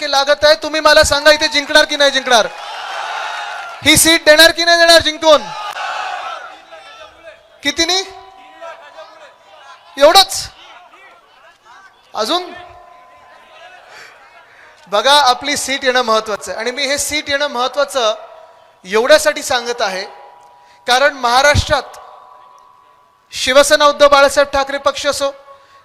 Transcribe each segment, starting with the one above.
टक्के लागत आहे. तुम्ही मला सांगा इथे जिंकणार की नाही जिंकणार? ही सीट देणार की नाही देणार जिंकून? कितीनी? एवढंच? अजून? बघा आपली सीट येणं महत्वाचं आहे. आणि मी हे सीट येणं महत्वाचं एवढ्यासाठी सांगत आहे कारण महाराष्ट्रात शिवसेना उद्धव बाळासाहेब ठाकरे पक्ष असो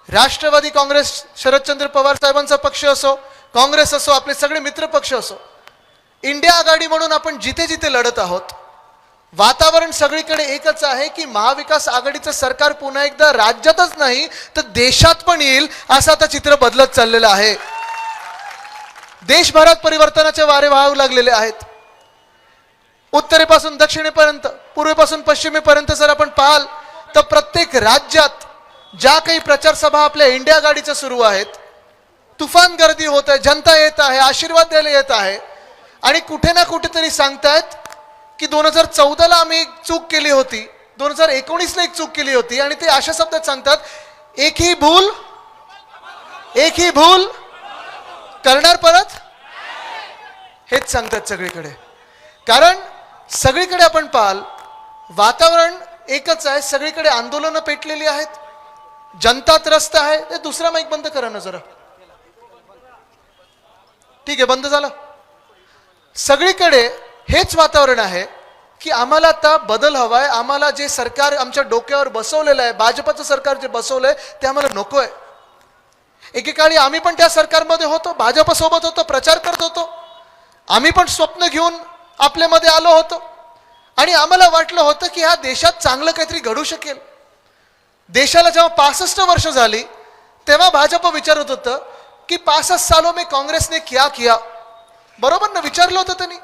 राष्ट्रवादी काँग्रेस शरदचंद्र पवार साहेबांचा पक्ष असो काँग्रेस असो आपले सगळे मित्रपक्ष असो इंडिया आघाडी म्हणून आपण जिथे जिथे लढत आहोत वातावरण सगळीकडे एकच आहे की महाविकास आघाडीचं सरकार पुन्हा एकदा राज्यातच नाही तर देशात पण येईल असं आता चित्र बदलत चाललेलं आहे. देशभरात परिवर्तनाचे वारे वाहू लागलेले आहेत. उत्तरेपासून दक्षिणेपर्यंत पूर्वेपासून पश्चिमेपर्यंत जर आपण पाहाल तर प्रत्येक राज्यात ज्या काही प्रचारसभा आपल्या इंडिया गाडीच्या सुरू आहेत तुफान गर्दी होत आहे जनता येत आहे आशीर्वाद द्यायला येत आहे. आणि कुठे ना कुठेतरी सांगतायत की दोन हजार चौदाला आम्ही एक चूक केली होती. दोन हजार एकोणीसला एक चूक केली होती. आणि ते अशा शब्दात सांगतात एक ही भूल एक ही भूल करणार परत? हेच सांगतात सगळीकडे. कारण सगळीकडे आपण पाहाल वातावरण एकच आहे सगळीकडे आंदोलनं पेटलेली आहेत जनता त्रस्त आहे. ते दुसरा माईक बंद करा ना जरा. ठीक आहे बंद झालं. सगळीकडे हेच वातावरण आहे की आम्हाला आता बदल हवाय आम्हाला जे सरकार आमच्या डोक्यावर बसवलेलं आहे भाजपचं सरकार जे बसवलंय ते आम्हाला नको आहे एकेकाळी आम्ही पण त्या सरकारमध्ये होतो भाजपसोबत होतो प्रचार करत होतो. आम्ही पण स्वप्न घेऊन आपल्यामध्ये आलो होतो. आणि आम्हाला वाटलं होतं की ह्या देशात चांगलं काहीतरी घडू शकेल. देशाला जेव्हा पासष्ट वर्ष झाली तेव्हा भाजप विचारत होतं की पासष्ट सालों में मी ने क्या किया? बरोबर ना? विचारलं होतं त्यांनी.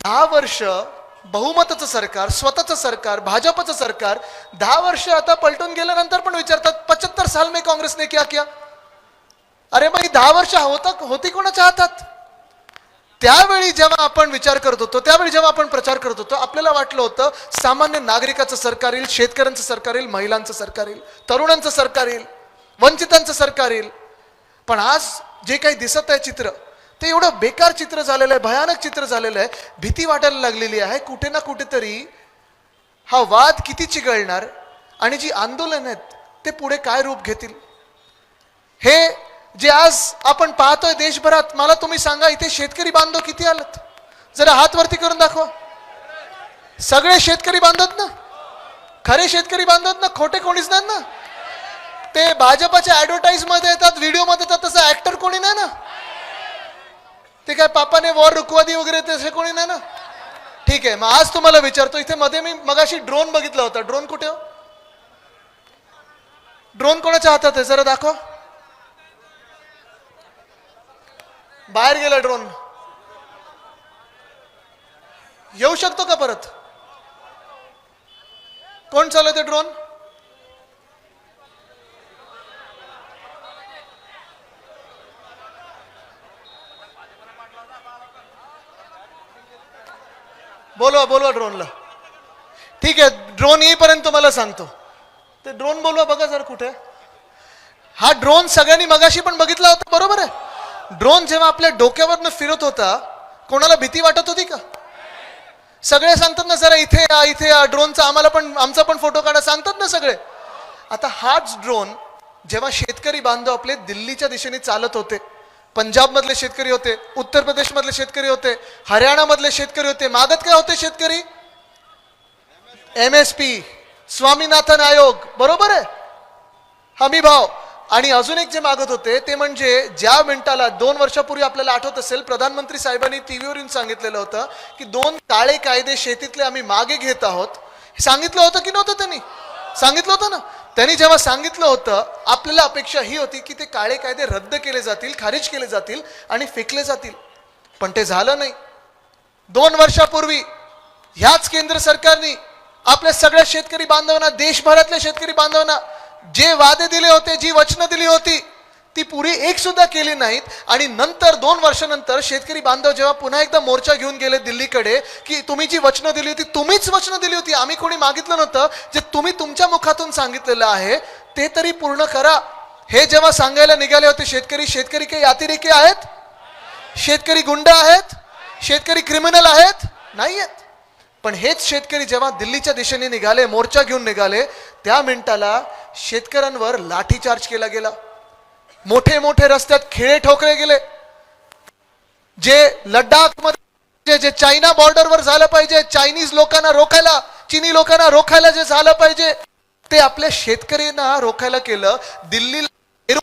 दहा वर्ष बहुमताचं सरकार स्वतःचं सरकार भाजपचं सरकार दहा वर्ष आता पलटून गेल्यानंतर पण विचारतात पचहत्तर साल में काँग्रेसने क्या किया? अरे मग ही दहा वर्ष होता होती कोणाच्या हातात? त्यावेळी जेव्हा आपण विचार करत होतो त्यावेळी जेव्हा आपण प्रचार करत होतो आपल्याला वाटलं होतं सामान्य नागरिकाचं सरकार येईल शेतकऱ्यांचं सरकार येईल महिलांचं सरकार येईल तरुणांचं सरकार येईल वंचितांचं सरकार येईल. पण आज जे काही दिसत आहे चित्र ते एवढं बेकार चित्र झालेलं आहे भयानक चित्र झालेलं आहे. भीती वाटायला लागलेली आहे. कुठे ना कुठेतरी हा वाद किती चिघळणार आणि जी आंदोलन आहेत ते पुढे काय रूप घेतील? हे जे आज आपण पाहतोय देशभरात मला तुम्ही सांगा इथे शेतकरी बांधव किती आलत? जरा हात वरती करून दाखवा. सगळे शेतकरी बांधत ना? खरे शेतकरी बांधत ना? खोटे कोणीच नाही ना? ते भाजपच्या ऍडव्हर्टाईजमध्ये येतात व्हिडिओमध्ये येतात तसं ऍक्टर कोणी नाही ना? ते काय पापाने वॉर रुकवादी वगैरे तसे कोणी नाही ना? ठीक आहे मग आज तुम्हाला विचारतो इथे मध्ये मी मगाशी ड्रोन बघितला होता. ड्रोन कुठे हो? ड्रोन कोणाच्या हातात आहे? जरा दाखवा. बाहेर गेला ड्रोन येऊ शकतो का परत? कोण चालवते ड्रोन बोलवा बोलवा ड्रोनला. ठीक आहे ड्रोन येईपर्यंत तुम्हाला सांगतो. ते ड्रोन बोलवा बघा जर कुठे. हा ड्रोन सगळ्यांनी मगाशी पण बघितला होता बरोबर आहे? ड्रोन जेव्हा आपल्या डोक्यावरनं फिरत होता कोणाला भीती वाटत होती का? सगळे सांगतात ना जरा इथे या इथे या ड्रोनचा आम्हाला पण आमचा पण फोटो काढा सांगतात ना सगळे. आता हाच ड्रोन जेव्हा शेतकरी बांधव आपले दिल्लीच्या दिशेने चालत होते पंजाबमधले शेतकरी होते उत्तर प्रदेशमधले शेतकरी होते हरियाणामधले शेतकरी होते. मागत काय होते शेतकरी? एम एस पी स्वामीनाथन आयोग. बरोबर आहे? हमी भाव. आणि अजून एक जे मागत होते ते म्हणजे ज्या मिनिटाला दोन वर्षापूर्वी आपल्याला आठवत असेल प्रधानमंत्री साहेबांनी टीव्हीवर येऊन सांगितलेलं होतं की दोन काळे कायदे शेतीतले आम्ही मागे घेत आहोत. सांगितलं होतं की नव्हतं त्यांनी? सांगितलं होतं ना? त्यांनी जेव्हा सांगितलं होतं आपल्याला अपेक्षा ही होती की ते काळे कायदे रद्द केले जातील खारिज केले जातील आणि फेकले जातील. पण ते झालं नाही. दोन वर्षापूर्वी ह्याच केंद्र सरकारने आपल्या सगळ्या शेतकरी बांधवांना देशभरातल्या शेतकरी बांधवांना जे वादे दिले होते जी वचनं दिली होती ती पुरी एक सुद्धा केली नाहीत. आणि नंतर दोन वर्षानंतर शेतकरी बांधव जेव्हा पुन्हा एकदा मोर्चा घेऊन गेले दिल्लीकडे की तुम्ही जी वचनं दिली होती तुम्हीच वचनं दिली होती. आम्ही कोणी मागितलं नव्हतं. जे तुम्ही तुमच्या मुखातून सांगितलेलं आहे ते तरी पूर्ण करा. हे जेव्हा सांगायला निघाले होते शेतकरी शेतकरी काही अतिरेकी आहेत? शेतकरी गुंड आहेत? शेतकरी क्रिमिनल आहेत? नाही आहेत पण हेच शेतकरी जेव्हा दिल्लीच्या दिशेने निघाले मोर्चा घेऊन निघाले त्या मिनिटाला शेतकऱ्यांवर लाठीचार्ज केला गेला. मोठे मोठे रस्त्यात खेळे ठोकले गेले. जे लडाखमध्ये जे चायना बॉर्डरवर झालं पाहिजे चायनीज लोकांना रोखायला चिनी लोकांना रोखायला जे झालं पाहिजे ते आपल्या शेतकऱ्यांना रोखायला केलं. दिल्लीला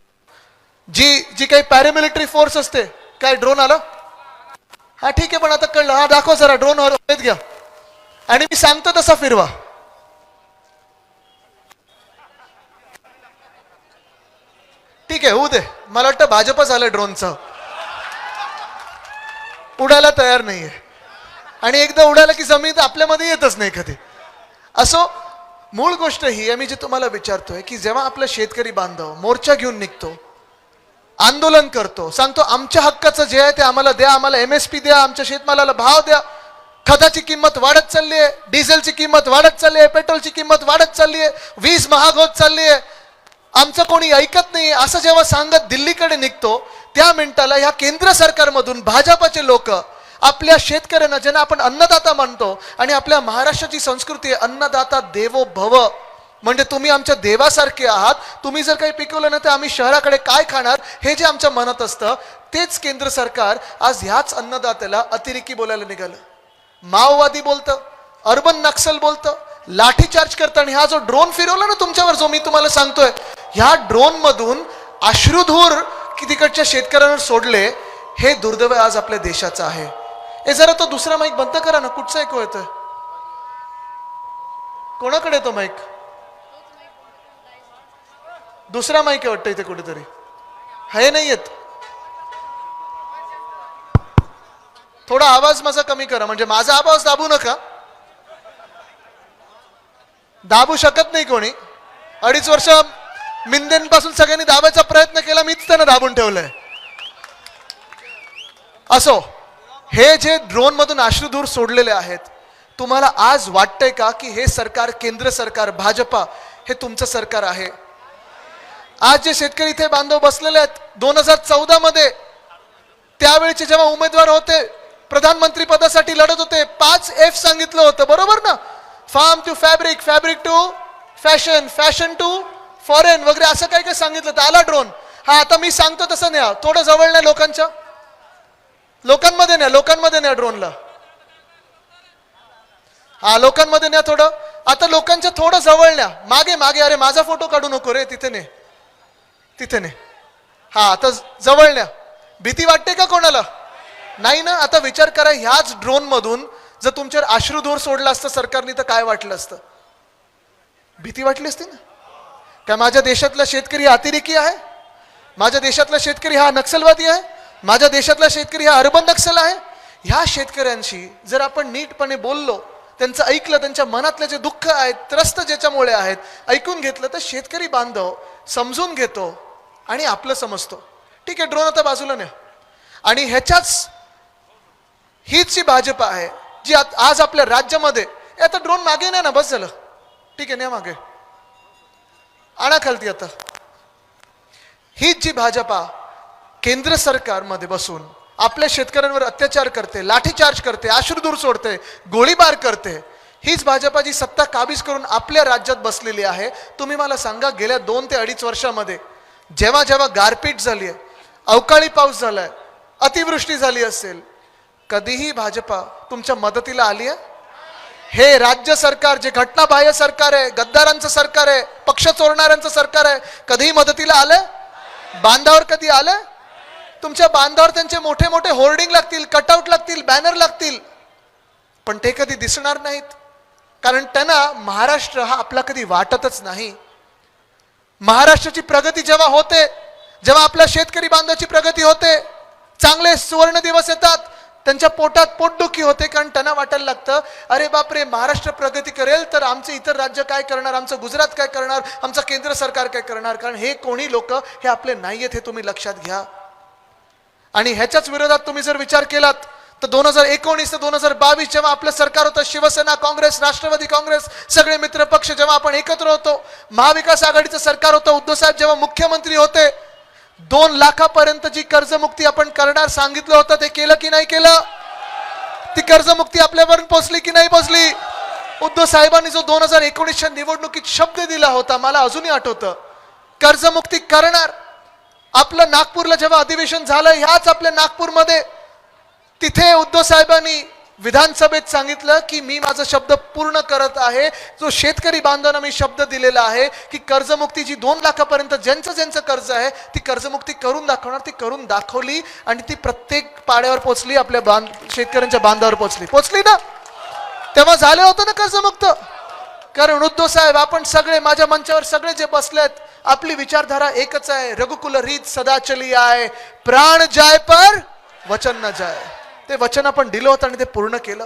जी जी काही पॅरामिलिटरी फोर्स असते काय ड्रोन आलं? हा ठीक आहे पण आता कळलं. हा दाखव जरा ड्रोन हवेत घ्या. आणि मी सांगतो तसा फिरवा. ठीक आहे होऊ दे. मला वाटतं भाजप झालं ड्रोनचं. उडायला तयार नाहीये. आणि एकदा उडाला की जमीन आपल्यामध्ये येतच नाही कधी. असो मूळ गोष्ट ही आहे मी जे तुम्हाला विचारतोय की जेव्हा आपला शेतकरी बांधव मोर्चा घेऊन निघतो आंदोलन करतो सांगतो आमच्या हक्काचं जे आहे ते आम्हाला द्या आम्हाला एम एस पी द्या आमच्या शेतमालाला भाव द्या. खताची किंमत वाढत चालली आहे डिझेलची किंमत वाढत चालली आहे पेट्रोलची किंमत वाढत चालली आहे वीज महाग होत चालली आहे आमचं कोणी ऐकत नाही. असं जेव्हा सांगत दिल्लीकडे निघतो त्या मिनिटाला ह्या केंद्र सरकारमधून भाजपाचे लोक आपल्या शेतकऱ्यांना ज्यांना आपण अन्नदाता म्हणतो आणि आपल्या महाराष्ट्राची संस्कृती आहे अन्नदाता देवो भव. म्हणजे तुम्ही आमच्या देवासारखे आहात. तुम्ही जर काही पिकवलं ना तर आम्ही शहराकडे काय खाणार? हे जे आमच्या मनात असतं तेच केंद्र सरकार आज ह्याच अन्नदात्याला अतिरेकी बोलायला निघालं. माओवादी बोलतं अर्बन नक्सल बोलतं लाठीचार्ज करतं आणि हा जो ड्रोन फिरवला ना तुमच्यावर जो मी तुम्हाला सांगतोय ह्या ड्रोन मधून अश्रुधूर की तिकडच्या शेतकऱ्यांवर सोडले हे दुर्दैव आज आपल्या देशाचं आहे. हे जरा तो दुसरा माईक बंद करा ना कुठचा ऐकू येतोय? कोणाकडे तो माईक दुसरा माईक आहे वाटतं इथे कुठेतरी. हे नाही येत. थोडा आवाज माझा कमी करा म्हणजे माझा आवाज दाबू नका. दाबू शकत नाही कोणी. अडीच वर्ष मिंदेंपासून सगळ्यांनी दाबायचा प्रयत्न केला मीच त्यांना दाबून ठेवलंय. असो हे जे ड्रोन मधून अश्रुधूर सोडलेले आहेत तुम्हाला आज वाटतंय का की हे सरकार केंद्र सरकार भाजपा हे तुमचं सरकार आहे? आज जे शेतकरी इथे बांधव बसलेले आहेत दोन हजार चौदा मध्ये त्यावेळेचे जेव्हा उमेदवार होते प्रधानमंत्री पदासाठी लढत होते पाच एफ सांगितलं होतं बरोबर ना? Farm to fabric fabric to fashion fashion to foreign वगैरे असं काय काय सांगितलं. तर आला ड्रोन हा आता मी सांगतो तसं न्या. थोडं जवळ नाही लोकांच्या. लोकांमध्ये न्या लोकांमध्ये न्या ड्रोनला हा लोकांमध्ये न्या थोडं. आता लोकांच्या थोडं जवळ न्या. मागे मागे अरे माझा फोटो काढू नको रे तिथे ने तिथे ने हा आता जवळ न्या. भीती वाटते का कोणाला? नाही ना? आता विचार करा ह्याच ड्रोनमधून जर तुमच्यावर आश्रुधोर सोडला असतं सरकारने तर काय वाटलं असतं? भीती वाटली असती ना? काय माझ्या देशातला शेतकरी हा अतिरेकी आहे? माझ्या देशातला शेतकरी हा नक्षलवादी आहे? माझ्या देशातला शेतकरी हा अर्बन नक्षल आहे? ह्या शेतकऱ्यांशी जर आपण नीटपणे बोललो त्यांचं ऐकलं त्यांच्या मनातले जे दुःख आहेत त्रस्त ज्याच्यामुळे आहेत ऐकून घेतलं तर शेतकरी बांधव समजून घेतो आणि आपलं समजतो. ठीक आहे ड्रोन आता बाजूला न्या. आणि ह्याच्याच हीच जी भाजप आहे जी आत- आज आपल्या राज्यामध्ये आता ड्रोन मागे नाही ना बस झालं. ठीक आहे नाही मागे. आणा खालती आता. हीच जी भाजपा केंद्र सरकारमध्ये बसून आपल्या शेतकऱ्यांवर अत्याचार करते लाठीचार्ज करते आश्रदूर सोडते गोळीबार करते हीच भाजपाची सत्ता काबीज करून आपल्या राज्यात बसलेली आहे तुम्ही मला सांगा गेल्या दोन ते अडीच वर्षामध्ये जेव्हा जेव्हा गारपीट झाली आहे अवकाळी पाऊस झालाय अतिवृष्टी झाली असेल कधीही भाजपा तुमच्या मदतीला आली आहे? हे राज्य सरकार जे घटनाबाह्य सरकार आहे गद्दारांचं सरकार आहे पक्ष चोरणाऱ्यांचं सरकार आहे कधीही मदतीला आलं बांधावर कधी आलं तुमच्या बांधावर त्यांचे मोठे मोठे होर्डिंग लागतील कटआउट लागतील बॅनर लागतील. पण ते कधी दिसणार नाहीत. कारण त्यांना महाराष्ट्र हा आपला कधी वाटतच नाही. महाराष्ट्राची प्रगती जेव्हा होते जेव्हा आपल्या शेतकरी बांधवाची प्रगती होते चांगले सुवर्ण दिवस येतात त्यांच्या पोटात पोटदुखी होते कारण त्यांना वाटायला लागतं अरे बापरे महाराष्ट्र प्रगती करेल तर आमचे इतर राज्य काय करणार आमचं गुजरात काय करणार आमचं केंद्र सरकार काय करणार? कारण हे कोणी लोक हे आपले नाही आहेत हे तुम्ही लक्षात घ्या. आणि ह्याच्याच विरोधात तुम्ही जर विचार केलात तर दोन हजार एकोणीस ते दोन हजार बावीस जेव्हा आपलं सरकार होतं शिवसेना काँग्रेस राष्ट्रवादी काँग्रेस सगळे मित्र पक्ष जेव्हा आपण एकत्र होतो महाविकास आघाडीचं सरकार होतं उद्धव साहेब जेव्हा मुख्यमंत्री होते दोन लाखापर्यंत जी कर्जमुक्ती आपण करणार सांगितलं होतं ते केलं की नाही केलं? ती कर्जमुक्ती आपल्यापर्यंत पोहोचली की नाही पोहोचली उद्धव साहेबांनी जो दोन हजार एकोणीसच्या निवडणुकीत शब्द दिला होता मला अजूनही आठवतं. कर्जमुक्ती करणार. आपलं नागपूरला जेव्हा अधिवेशन झालं ह्याच आपल्या नागपूरमध्ये तिथे उद्धव साहेबांनी विधानसभेत सांगितलं की मी माझा शब्द पूर्ण करत आहे. जो शेतकरी बांधवांना मी शब्द दिलेला आहे की कर्जमुक्ती जी दोन लाखापर्यंत ज्यांचं ज्यांचं कर्ज आहे ती कर्जमुक्ती करून दाखवणार ती करून दाखवली आणि ती प्रत्येक पाड्यावर पोचली आपल्या बांध शेतकऱ्यांच्या बांधावर पोचली. पोचली ना? तेव्हा झालं होतं ना कर्जमुक्त? कारण उद्धव साहेब आपण सगळे माझ्या मंचावर सगळे जे बसलेत आपली विचारधारा एकच आहे. रघुकुल रीत सदा चली आहे. प्राण जाय पर वचन न जाय. ते वचन आपण दिलं होतं आणि ते पूर्ण केलं.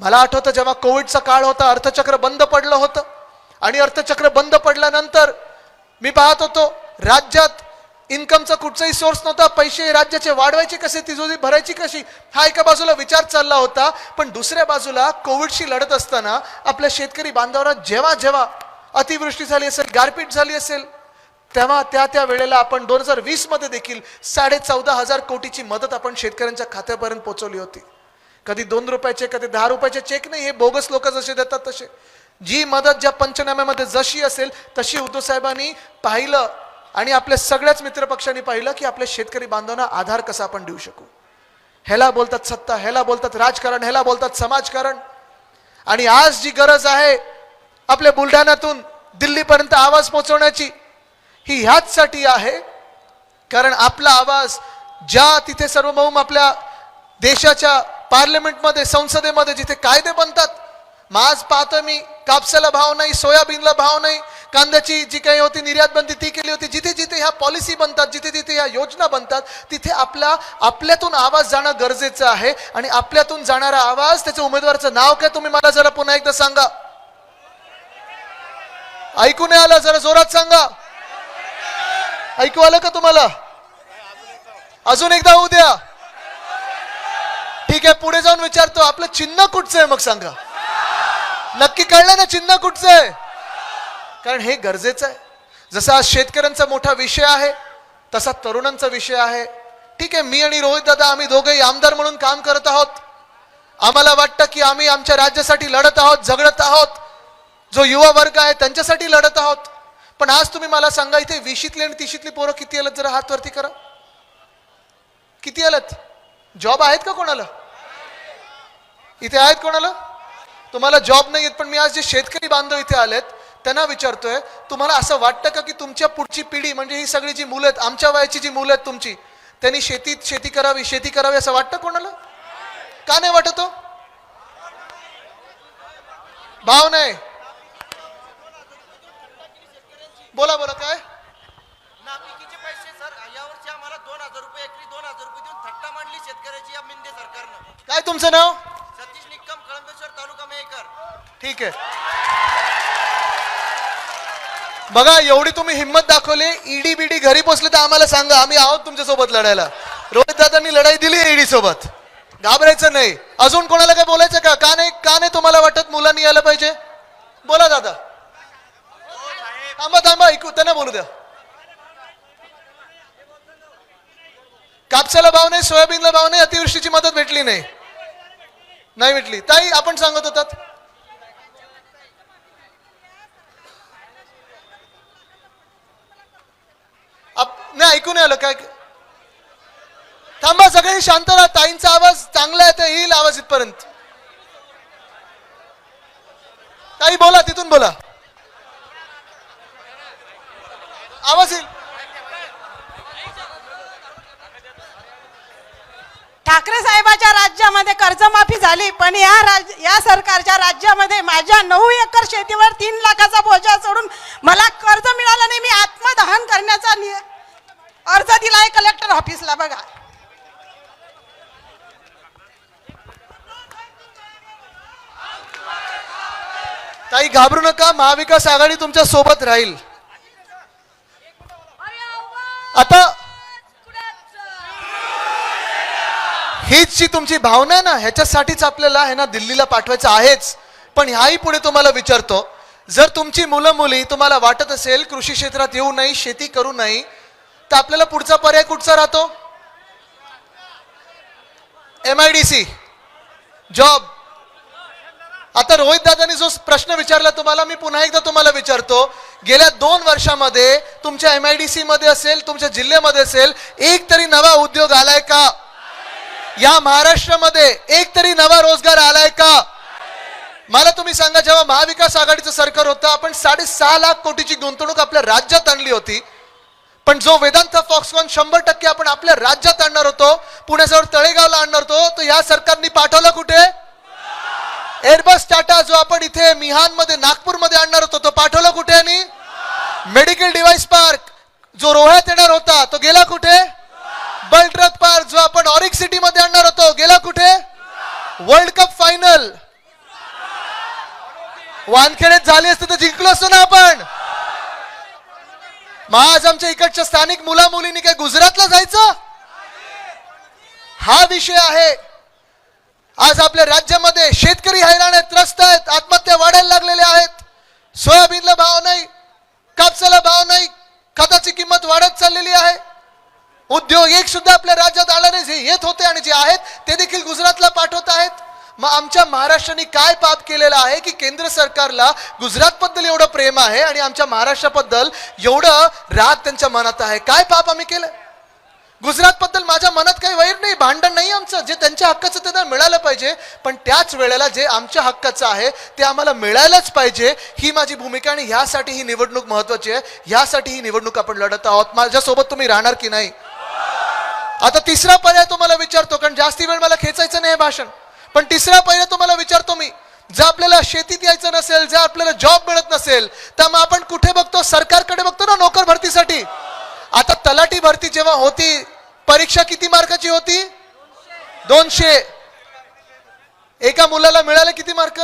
मला आठवतं जेव्हा कोविडचा काळ होता अर्थचक्र बंद पडलं होतं. आणि अर्थचक्र बंद पडल्यानंतर मी पाहत होतो राज्यात इन्कमचा कुठचाही सोर्स नव्हता पैसे राज्याचे वाढवायचे कसे तिजोरी भरायची कशी हा एका बाजूला विचार चालला होता. पण दुसऱ्या बाजूला कोविडशी लढत असताना आपल्या शेतकरी बांधवांना जेव्हा जेव्हा अतिवृष्टी झाली असेल गारपीट झाली असेल तेव्हा त्या त्या वेळेला आपण दोन हजार वीसमध्ये देखील साडे चौदा हजार कोटीची मदत आपण शेतकऱ्यांच्या खात्यापर्यंत पोहोचवली होती. कधी दोन रुपयाचे कधी दहा रुपयाचे चेक नाही हे बोगस लोक जसे देतात तसे. जी मदत ज्या पंचनाम्यामध्ये जशी असेल तशी उद्धव साहेबांनी पाहिलं आणि आपल्या सगळ्याच मित्रपक्षांनी पाहिलं की आपल्या शेतकरी बांधवांना आधार कसा आपण देऊ शकू. ह्याला बोलतात सत्ता ह्याला बोलतात राजकारण ह्याला बोलतात समाजकारण. आणि आज जी गरज आहे आपल्या बुलढाण्यातून दिल्लीपर्यंत आवाज पोहोचवण्याची ही ह्याचसाठी आहे. कारण आपला आवाज ज्या तिथे सार्वभौम आपल्या देशाच्या पार्लमेंटमध्ये संसदेमध्ये जिथे कायदे बनतात मग आज पाहतो मी कापसाला भाव नाही सोयाबीनला भाव नाही कांद्याची जी काही होती निर्यात बंदी ती केली होती जिथे जिथे ह्या पॉलिसी बनतात जिथे जिथे ह्या योजना बनतात तिथे आपला आपल्यातून आवाज जाणं गरजेचं आहे. आणि आपल्यातून जाणारा आवाज त्याच्या उमेदवाराचं नाव काय तुम्ही मला जरा पुन्हा एकदा सांगा. ऐकू नाही आलं जरा जोरात ऐकू आलं का तुम्हाला? अजून एकदा होऊ द्या. ठीक आहे पुढे जाऊन विचारतो. आपलं चिन्ह कुठचं आहे मग सांगा. नक्की कळलं ना चिन्ह कुठचं आहे? कारण हे गरजेचं आहे. जसा आज शेतकऱ्यांचा मोठा विषय आहे तसा तरुणांचा विषय आहे. ठीक आहे मी आणि रोहित दादा आम्ही दोघेही आमदार म्हणून काम करत आहोत. आम्हाला वाटतं की आम्ही आमच्या राज्यासाठी लढत आहोत झगडत आहोत. जो युवा वर्ग आहे त्यांच्यासाठी लढत आहोत. पण आज तुम्ही मला सांगा इथे वीशीतली आणि तिशीतली पोरं किती आलं जरा हात वरती करा. किती आलत? जॉब आहेत का कोणाला? इथे आहेत कोणाला? तुम्हाला जॉब नाही आहेत पण मी आज जे शेतकरी बांधव इथे आलेत त्यांना विचारतोय तुम्हाला असं वाटतं का की तुमच्या पुढची पिढी म्हणजे ही सगळी जी मुलं आहेत आमच्या वयाची जी मुलं आहेत तुमची त्यांनी शेतीत शेती करावी शेती करावी असं वाटतं कोणाला? का नाही वाटत हो? भाव नाही. बोला बोला काय? नापिकीचे पैसे सर. यावर्षी आम्हाला दोन हजार रुपये एकरी दोन हजार रुपये देऊन थट्टा मांडली शेतकऱ्याची या मिंदे सरकारनं. काय तुमचं नाव? सतीश निक्कम कळंबेश्वर तालुका मेकर ठीक आहे. बघा एवढी तुम्ही हिंमत दाखवली ईडी बीडी घरी पोचले तर आम्हाला सांगा आम्ही आहोत तुमच्यासोबत लढायला. रोहित दादांनी लढाई दिली ईडी सोबत घाबरायचं नाही. अजून कोणाला काय बोलायचं का? का नाही का नाही तुम्हाला वाटत मुलांनी यायला पाहिजे? बोला दादा. थांबा थांबा ऐकू त्यांना बोलू द्या. कापसाला भाव नाही सोयाबीनला भाव नाही अतिवृष्टीची मदत भेटली नाही. नाही भेटली. ताई आपण सांगत होतात. नाही ऐकू नाही आलं. काय थांबा सगळे शांत राहा. ताईंचा आवाज चांगला आहे तर येईल आवाज इथपर्यंत. ताई बोला तिथून बोला. आवाज येईल. ठाकरे साहेबाच्या राज्यामध्ये कर्जमाफी झाली पण या राज या सरकारच्या राज्यामध्ये माझ्या नऊ एकर शेतीवर तीन लाखाचा बोजा सोडून मला कर्ज मिळालं नाही मी आत्मदहन करण्याचा अर्ज दिलाय कलेक्टर ऑफिसला बघा. ताई घाबरू नका महाविकास आघाडी तुमच्यासोबत राहील. आता हीच जी तुमची भावना आहे ना ह्याच्यासाठीच आपल्याला आहे ना दिल्लीला पाठवायचं आहेच. पण ह्याही पुढे तुम्हाला विचारतो जर तुमची मुलं मुली तुम्हाला वाटत असेल कृषी क्षेत्रात येऊ नये शेती करू नये तर आपल्याला पुढचा पर्याय कुठचा राहतो? M I D C job आता रोहित दादांनी जो प्रश्न विचारला तुम्हाला मी पुन्हा एकदा तुम्हाला विचारतो गेल्या दोन वर्षामध्ये तुमच्या एम आय डी सी मध्ये असेल तुमच्या जिल्ह्यामध्ये असेल एक तरी नवा उद्योग आलाय का? या महाराष्ट्रामध्ये एक तरी नवा रोजगार आलाय का? मला तुम्ही सांगा जेव्हा महाविकास आघाडीचं सरकार होतं आपण साडेसहा लाख कोटीची गुंतवणूक आपल्या राज्यात आणली होती. पण जो वेदांत फॉक्सकॉन शंभर टक्के आपण आपल्या राज्यात आणणार होतो पुण्याजवळ तळेगावला आणणार होतो तो या सरकारने पाठवला कुठे? एअरबस टाटा जो आपण इथे मिहानमध्ये नागपूरमध्ये आणणार होतो तो पाठवला कुठे आणि? Medical device park. जो रोह्यात येणार होता तो गेला कुठे? बलट्रक पार्क जो आपण ऑरिक सिटी मध्ये आणणार होतो गेला कुठे? World cup final. वानखेडेत झाली असते तर जिंकलो असतो ना आपण. आज आमच्या इकडच्या स्थानिक मुला मुलींनी काय गुजरातला जायचं? हा विषय आहे. आज आपल्या राज्यामध्ये शेतकरी हैराण आहेत त्रस्त आहेत आत्महत्या वाढायला लागलेल्या आहेत. सोयाबीनला भाव नाही कापसाला भाव नाही खताची किंमत वाढत चाललेली आहे. उद्योग एक सुद्धा आपल्या राज्यात आला नाही जे येत होते आणि जे आहेत ते देखील गुजरातला पाठवत आहेत. मग आमच्या महाराष्ट्राने काय पाप केलेलं आहे की केंद्र सरकारला गुजरातबद्दल एवढं प्रेम आहे आणि आमच्या महाराष्ट्राबद्दल एवढं राग त्यांच्या मनात आहे? काय पाप आम्ही केलं? गुजरात बद्दल माझ्या मनात काही वैर नाही भांडण नाही आमचं. जे त्यांच्या हक्काचं त्यांना मिळालं पाहिजे. पण त्याच वेळेला जे आमच्या हक्काचं आहे ते आम्हाला मिळायलाच पाहिजे. ही माझी भूमिका आणि ह्यासाठी ही निवडणूक महत्वाची आहे. ह्यासाठी ही निवडणूक आपण लढत आहोत. माझ्यासोबत तुम्ही राहणार की नाही? आता तिसरा पर्याय तुम्हाला विचारतो कारण जास्ती वेळ मला खेचायचं नाही हे भाषण. पण तिसरा पर्याय तुम्हाला विचारतो मी. जर आपल्याला शेतीत यायचं नसेल जर आपल्याला जॉब मिळत नसेल तर मग आपण कुठे बघतो? सरकारकडे बघतो ना नोकर भरतीसाठी? आता तलाठी भरती जेव्हा होती परीक्षा किती मार्काची होती? दोनशे. एका मुलाला मिळाले किती मार्क?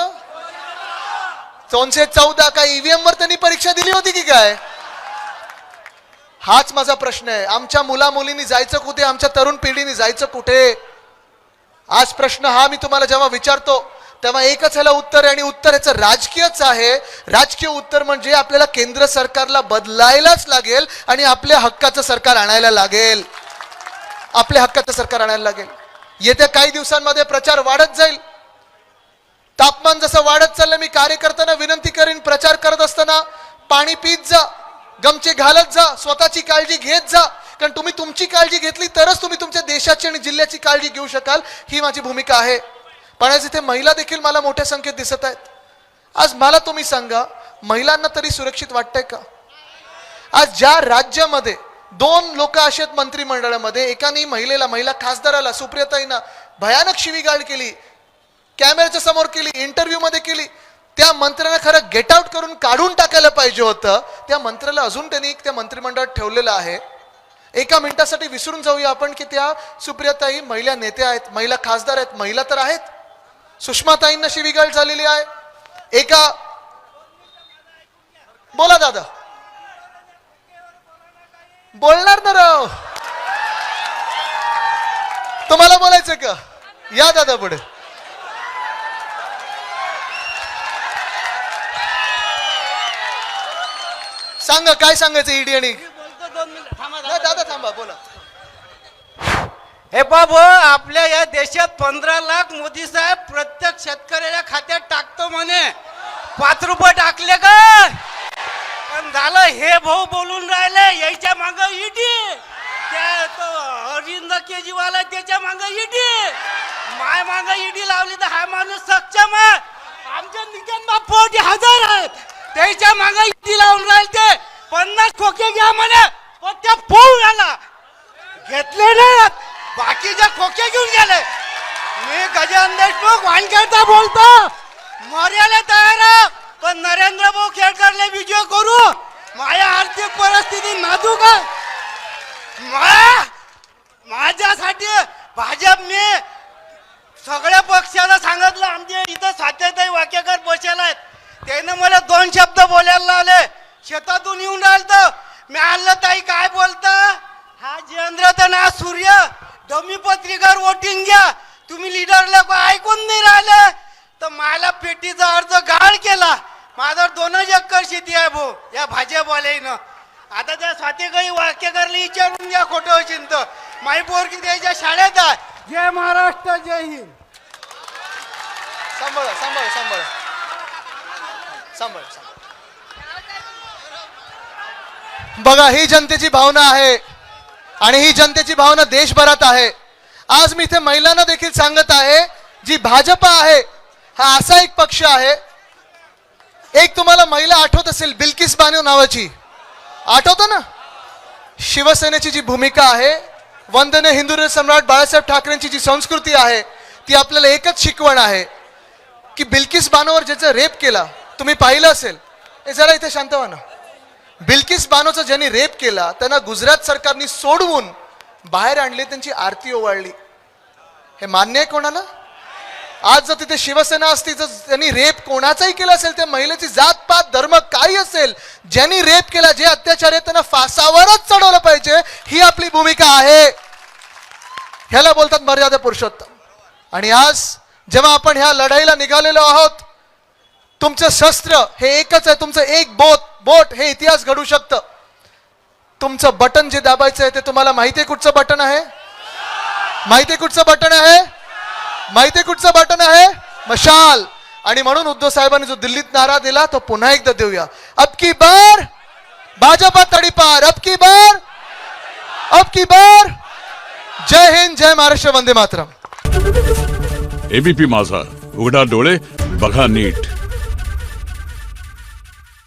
दोनशे चौदा. काय ईव्हीएम वर त्यांनी परीक्षा दिली होती की काय? हाच माझा प्रश्न आहे. आमच्या मुला मुलींनी जायचं कुठे? आमच्या तरुण पिढीने जायचं कुठे? आज प्रश्न हा मी तुम्हाला जेव्हा विचारतो तेव्हा एकच ह्याला उत्तर आहे आणि उत्तर ह्याचं राजकीयच आहे. राजकीय उत्तर म्हणजे आपल्याला केंद्र सरकारला बदलायलाच लागेल आणि आपल्या हक्काचं सरकार आणायला लागेल. आपल्या हक्काचं सरकार आणायला लागेल. येत्या काही दिवसांमध्ये प्रचार वाढत जाईल. तापमान जसं वाढत चाललं मी कार्यकर्त्यांना विनंती करीन प्रचार करत असताना पाणी पीत जा गमचे घालत जा स्वतःची काळजी घेत जा. कारण तुम्ही तुमची काळजी घेतली तरच तुम्ही तुमच्या देशाची आणि जिल्ह्याची काळजी घेऊ शकाल. ही माझी भूमिका आहे. पण आज इथे महिला देखील मला मोठ्या संख्येत दिसत आहेत. आज मला तुम्ही सांगा महिलांना तरी सुरक्षित वाटतंय का? आज ज्या राज्यामध्ये दोन लोक असे आहेत मंत्रिमंडळामध्ये. एकाने महिलेला महिला खासदाराला सुप्रियताईनं भयानक शिवीगाळ केली. कॅमेऱ्याच्या समोर केली इंटरव्ह्यूमध्ये केली. त्या मंत्र्यांना खरं गेट आउट करून काढून टाकायला पाहिजे होतं. त्या मंत्र्याला अजून त्यांनी त्या मंत्रिमंडळात ठेवलेलं आहे. एका मिनिटासाठी विसरून जाऊया आपण की त्या सुप्रियाताई महिला नेत्या आहेत महिला खासदार आहेत महिला तर आहेत. सुषमाताईंना शिवीगाळ झालेली आहे. एका बोला दादा. बोलणार ना राव. तुम्हाला बोलायचं का? या दादा पुढे. सांगा काय सांगायचं ईडी आणि दादा थांबा बोला. हे बाबू आपल्या या देशात पंधरा लाख मोदी साहेब प्रत्येक शेतकऱ्याच्या खात्यात टाकतो म्हणे. पाच रुपये टाकले का? पण झालं हे भाऊ बोलून राहिले. माग इटी त्या तो अरविंद केजरीवाल आहे त्याच्या माग इटी माय माग इडी लावली तर हा माणूस सक्षम आहे आमच्या नितीन बापोटी हजार आहेत. त्याच्या माग इडी लावून राहिले ते. पन्नास खोके घ्या म्हणे. पण त्या पोहून घाला घेतले ना बाकीचे खोके घेऊन गेले. मी गजानन देशमुख वानखेडचा बोलतो. मर्याला तयार आहे. पण नरेंद्र भाऊ खेळकरले विजय करू. माझ्या आर्थिक परिस्थिती नाजूक आहे. मा- माझ्यासाठी भाजप मी सगळ्या पक्षाला सांगितलं आमचे इथं सात्यताई वाक्यकर बसेला आहेत. त्यानं मला दोन शब्द बोलायला लावले. शेतातून येऊन राहिलं मी आणलं ताई काय बोलता? हा जयेंद्र तर ना सूर्य. डमी पत्रिकावर वोटिंग घ्या. तुम्ही लिडरला ऐकून नाही राहिले. तर मला पेटीचा अर्ज गाळ केला. माझा दोनच एकर शेती आहे भाऊ. या भाजपवाल्यानं आता त्या स्वाती काही वाक्य करले विचारून घ्या खोटं चिंत. माई पोरगी त्याच्या शाळेत आहे. जय महाराष्ट्र जय हिंद. सांभाळा सांभाळा सांभाळा. सांभाळ सांभाळ. बघा ही जनतेची भावना आहे आणि ही जनतेची भावना देशभरात आहे. आज मी इथे महिलांना देखील सांगत आहे जी भाजपा आहे हा असा एक पक्ष आहे एक तुम्हाला महिला आठवत असेल बिल्किस बानो नावाची. आठवतं ना? शिवसेनेची जी भूमिका आहे वंदने हिंदू सम्राट बाळासाहेब ठाकरेंची जी संस्कृती आहे ती आपल्याला एकच शिकवण आहे की बिल्किस बानोवर ज्याचं रेप केला तुम्ही पाहिलं असेल. हे जरा इथे शांत व्हा ना. बिल्किस बानोचा ज्यांनी रेप केला त्यांना गुजरात सरकारने सोडवून बाहेर आणले त्यांची आरती ओवाळली. हे मान्य आहे कोणाला? आज जर तिथे शिवसेना असती जर त्यांनी रेप कोणाचाही केला असेल त्या महिलेची जात पात धर्म काही असेल ज्यांनी रेप केला जे अत्याचार आहे त्यांना फासावरच चढवलं पाहिजे ही आपली भूमिका आहे. ह्याला बोलतात मर्यादा पुरुषोत्तम. आणि आज जेव्हा आपण ह्या लढाईला निघालेलो आहोत तुमचं शस्त्र हे एकच आहे तुमचं एक बोट बोट हे इतिहास घडू शकतं. तुमचं बटन जे दाबायचं आहे ते तुम्हाला माहिती आहे कुठचं बटन आहे? माहिती आहे कुठचं बटन आहे? माहिती आहे कुठचं बटन आहे? मशाल. आणि म्हणून उद्धव साहेबांनी जो दिल्लीत नारा दिला तो पुन्हा एकदा देऊया. अब की बार? भाजपा तडीपार. अब की बार? अब की बार? जय हिंद जय महाराष्ट्र वंदे मातरम. एबीपी माझा. उघडा डोळे बघा नीट.